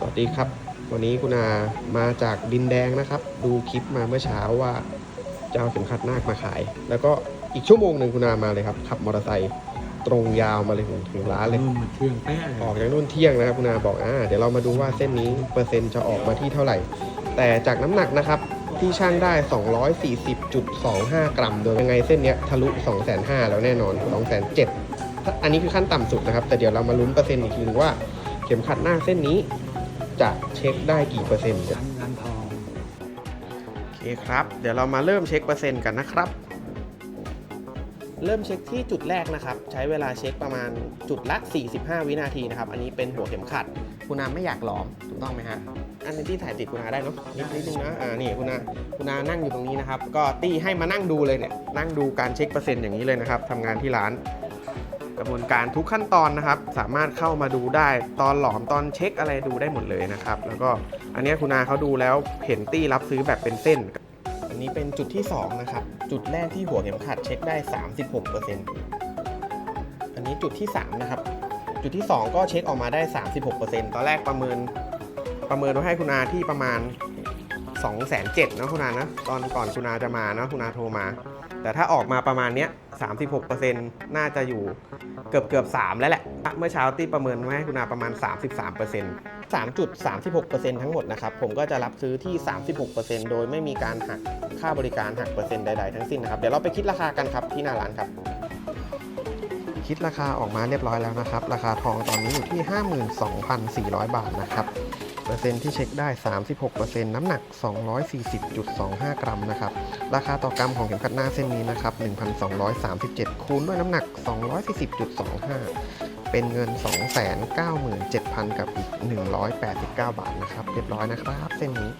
สวัสดีครับ วันนี้คุณอามาจากดินแดงนะครับ ดูคลิปมาเมื่อเช้าว่าจะเอาเข็มขัดนาคมาขาย แล้วก็อีกชั่วโมงหนึ่งคุณอามาเลยครับ ขับมอเตอร์ไซค์ตรงยาวมาเลยถึงถึงร้านเลยนุ่มมันเชื่องแป้เลยออกจากนู่นเที่ยงนะครับคุณอาบอกอ่าเดี๋ยวเรามาดูว่าเส้นนี้เปอร์เซ็นต์จะออกมาที่เท่าไหร่ แต่จากน้ำหนักนะครับที่ช่างได้ 240.25 กรัม โดยยังไงเส้นเนี้ยทะลุ 2,500แล้วแน่นอน 2,700อันนี้คือขั้นต่ำสุดนะครับ แต่เดี๋ยวเรามาลุ้นเปอร์เซ็นต์อีกทีนึงว่า เข็มขัดหน้าเส้นนี้ จะเช็คได้กี่เปอร์เซ็นต์ร้านร้านทองโอเคครับ เดี๋ยวเรามาเริ่มเช็คเปอร์เซ็นต์กันนะครับ เริ่มเช็คที่จุดแรกนะครับ ใช้เวลาเช็คประมาณจุดละ 45 วินาทีนะครับ อันนี้เป็นหัวเข็มขัด คุณอาไม่อยากหลอมถูกต้องไหมฮะอันนี้ที่ถ่ายติดคุณอาได้เนาะนิดนิดนึงนะอ่านี่คุณอาคุณอานั่งอยู่ตรงนี้นะครับ ก็ตี้ให้มานั่งดูเลยเนี่ยนั่งดูการเช็คเปอร์เซ็นต์อย่างนี้เลยนะครับทำงานที่ร้าน กระบวนการทุกขั้นตอนนะครับ สามารถเข้ามาดูได้ตอนหลอมตอนเช็คอะไรดูได้หมดเลยนะครับ แล้วก็อันนี้คุณอาเขาดูแล้วเห็นตี้รับซื้อแบบเป็นเส้น อันนี้เป็นจุดที่ 2 นะครับ จุดแรกที่หัวเข็มขัดเช็คได้ 36%อันนี้จุดที่ 3 นะครับ จุดที่ 2 ก็เช็คออกมาได้ 36%ตอนแรกประเมินประเมินไว้ให้คุณอาที่ประมาณ 2 7 0 0 0นะคุณอานะตอนก่อนคุณอาจะมานะคุณอาโทรมา แต่ถ้าออกมาประมาณเนี้ย36%น่าจะอยู่เกือบเกือบ3แล้วแหละ เมื่อเช้าตี้ประเมินไว้ให้คุณอาประมาณ 33% 3.36%ทั้งหมดนะครับ ผมก็จะรับซื้อที่ 36%โดยไม่มีการหักค่าบริการหักเปอร์เซ็นต์ใดๆทั้งสิ้นนะครับ เดี๋ยวเราไปคิดราคากันครับที่หน้าร้านครับ คิดราคาออกมาเรียบร้อยแล้วนะครับ ราคาทองตอนนี้อยู่ที่ 52,400 บาทนะครับ เปอร์เซ็นต์ที่เช็คได้ 36%น้ำหนัก 240.25 กรัมนะครับ ราคาต่อกรัมของเข็มขัดหน้าเส้นนี้นะครับ 1,237 คูณด้วยน้ำหนัก 240.25 เป็นเงิน 297,000 กับอีก 189 บาทนะครับ เรียบร้อยนะครับ เส้นนี้